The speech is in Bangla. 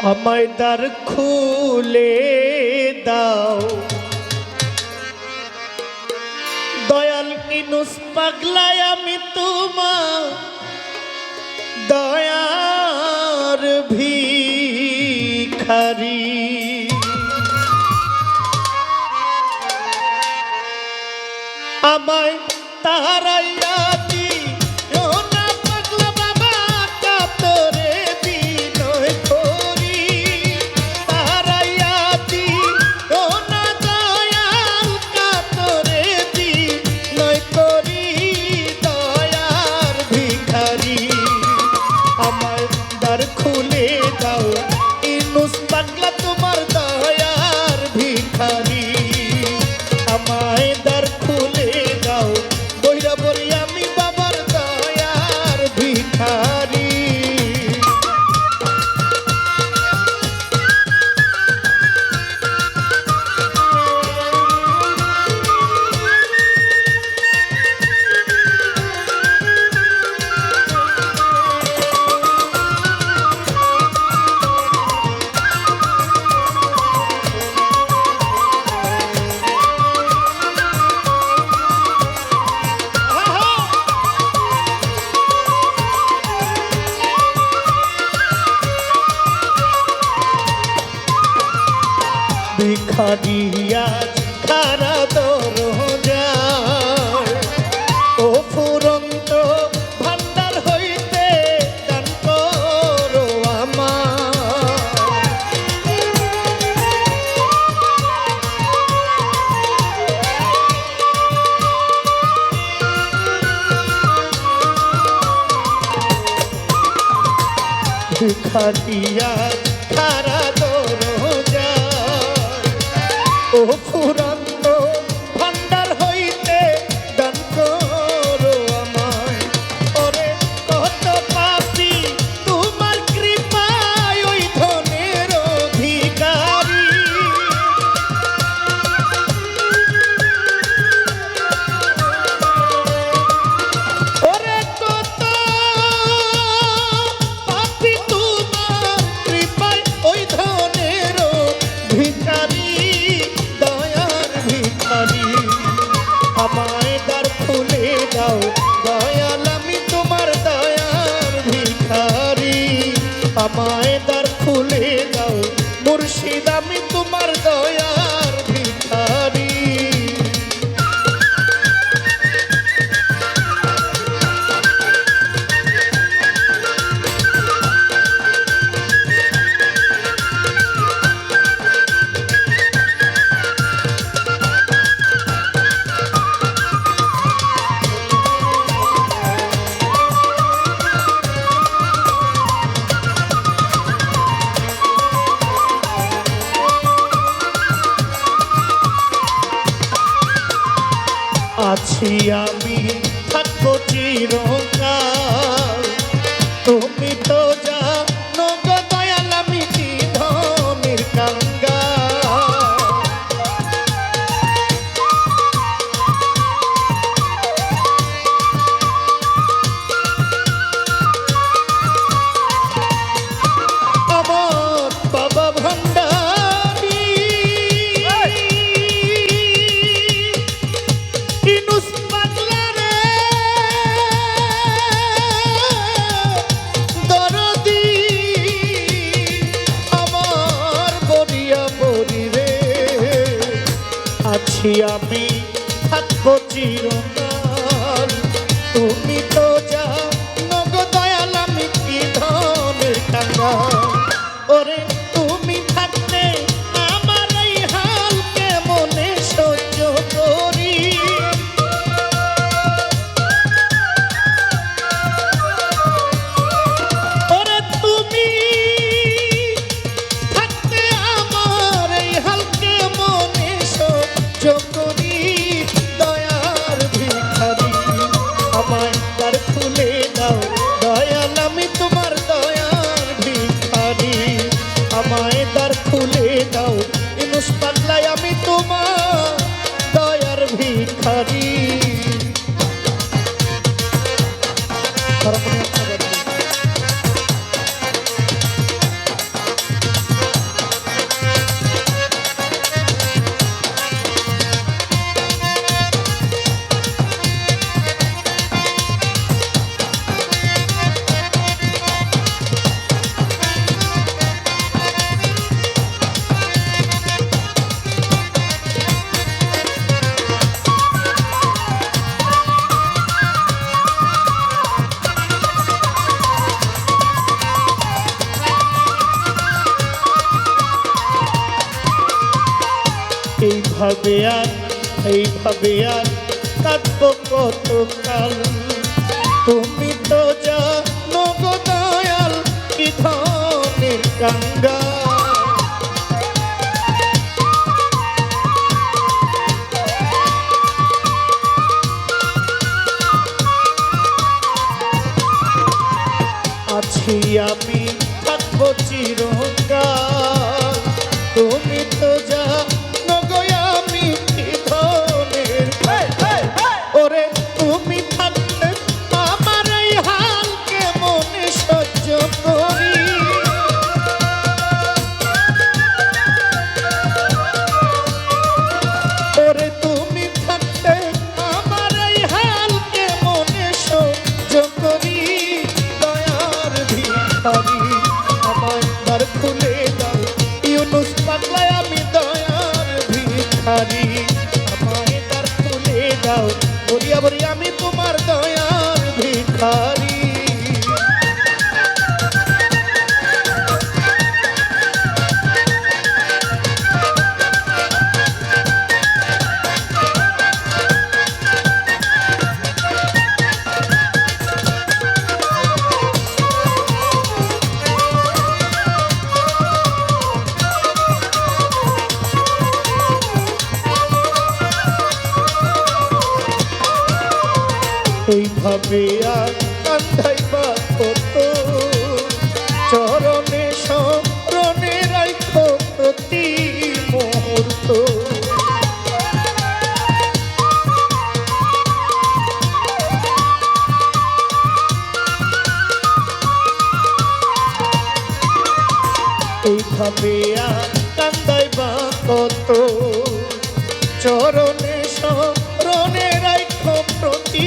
আমার দ্বার খুলে দাও। দয়াল কিনুস পাগলায় আমি তোমার দয়ার ভিখারী। খাটিয়া খারা দরজা ও ফুরান চাইলাম আমি তোমার দয়া। সাথে আমি থাকব চিরকাল। তুমি তো আমি থাকব চিরঞ্জ এইভাবে আর এইভাবে আর কাঁদব কতকাল? তুমি তো জানো গো কি ধনের কাঙ্গা? আছি আমি, থাকব চিরকাল এইভাবে আর কান্ধাই বা কত। চরণে স্মরণে রাখো প্রতি মুহূর্ত। এইভাবে আর কান্দাই বা কত। চরণে স্মরণে রাখো প্রতি